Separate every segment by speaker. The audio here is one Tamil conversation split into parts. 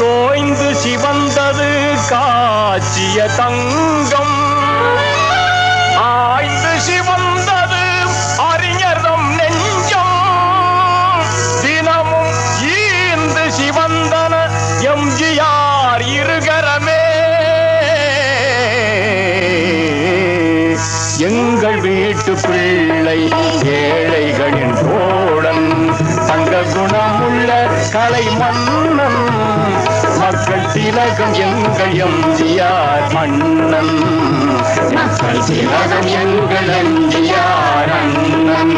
Speaker 1: தோய்ந்து சிவந்தது காட்சிய தங்கம். ஆய்ந்து சிவந்தது அறிஞர்தம் நெஞ்சம். தினமும் ஈந்து சிவந்தன எம்ஜிஆர் இருகரமே. எங்கள் வீட்டு பிள்ளை ஏழைகளின் போட தங்க குணமுள்ள கலை மன்னன் மக்கள் திலகம் எங்கள் எம்ஜிஆர் மன்னன். மக்கள் திலகம் எங்கள் எம்ஜிஆர் அண்ணன்.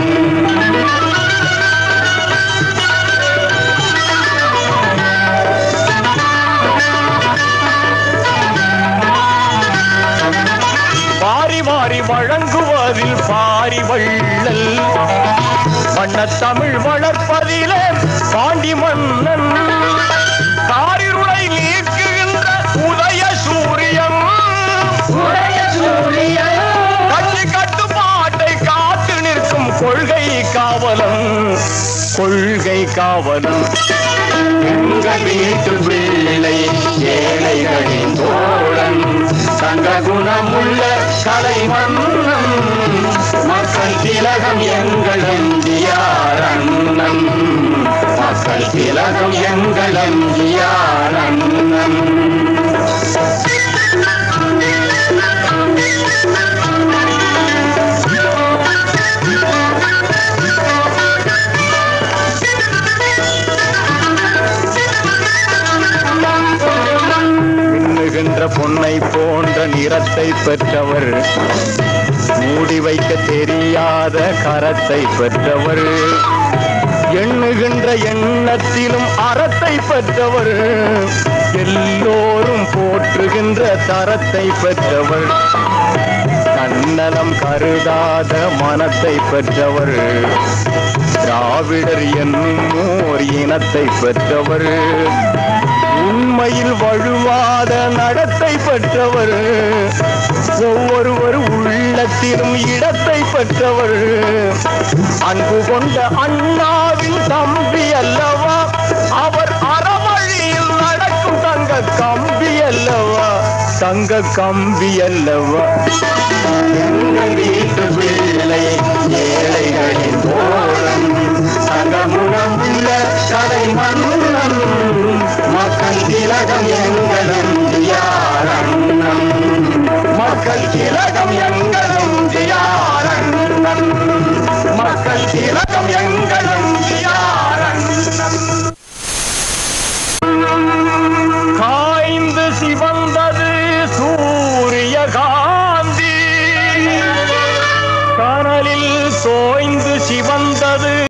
Speaker 1: வாரி வாரி வழங்குவதில் பாரி வள்ளல் வண்ணத் தமிழ் வளர்ப்பதிலே பாண்டி மன்னன் காரிருளை நீக்குகின்ற உதய சூரியன். உதய சூரியன். கட்சி கட்டுப்பாட்டை காத்து நிற்கும் கொள்கை காவலன். கொள்கை காவலன். எங்கள் வீட்டு பிள்ளை ஏழைகளின் தோழன். தங்க குணமுள்ள கலை மன்னன் மக்கள் திலகம் எங்கள் பொன்னை போன்ற நிறத்தை பெற்றவர். மூடி வைக்க தெரியாத கரத்தை பெற்றவர். எண்ணுகின்ற எண்ணத்திலும் அறத்தை பெற்றவர். எல்லோரும் போற்றுகின்ற தரத்தை பெற்றவர் தன்னலம் கருதாத மனத்தை பெற்றவர் திராவிடர் என்னும் ஓர் இனத்தை பெற்றவர் உண்மையில் வழுவாத நடத்தை பெற்றவர் ஒவ்வொருவர் உள்ளத்திலும் இடத்தை பெற்றவர் அன்பு கொண்ட அண்ணாவின் தம்பி அல்ல. தங்க கம்பி அல்லவா? வீட்டு பிள்ளை ஏழைகளின் தோழன். தங்கமுகம் உள்ள கலை மன்னம் மக்கள் திலகம் எங்களும் தியாரம் மக்கள் திலகம் எங்களும் தியாரம் சூரியகாந்தி சோய்ந்து சிவந்தது.